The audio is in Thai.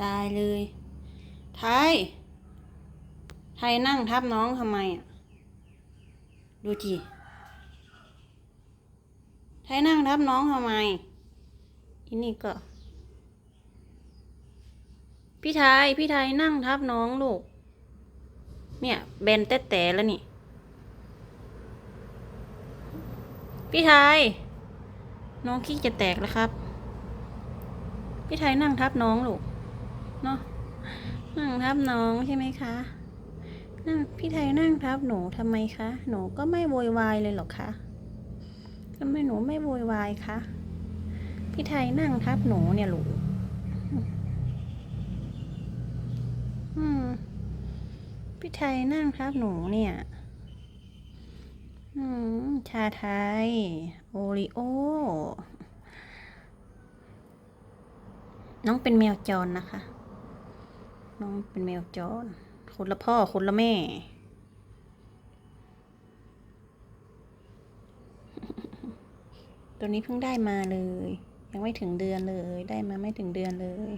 ตายเลย ไทย ไทยนั่งทับน้องทำไมอะ ดูจีไทยนั่งทับน้องทำไม อีนี่ก็ พี่ไทย พี่ไทยนั่งทับน้องลูก เนี่ยเบนแต่แต่แล้วนี่ พี่ไทย น้องขี้จะแตกแล้วครับ พี่ไทยนั่งทับน้องลูก เนาะนั่งทับน้องใช่ไหมคะนั่งพี่ไทยนั่งทับหนูทำไมคะ หนูก็ไม่โวยวายเลยหรอคะทำไมหนูไม่โวยวายคะ พี่ไทยนั่งทับหนูเนี่ยหลูอืมพี่ไทยนั่งทับหนูเนี่ย อืม ชาไทย โอริโอ น้องเป็นแมวจรนะคะ น้องเป็นแมวจรคนละพ่อคนละแม่ ตัวนี้เพิ่งได้มาเลย ยังไม่ถึงเดือนเลย ได้มาไม่ถึงเดือนเลย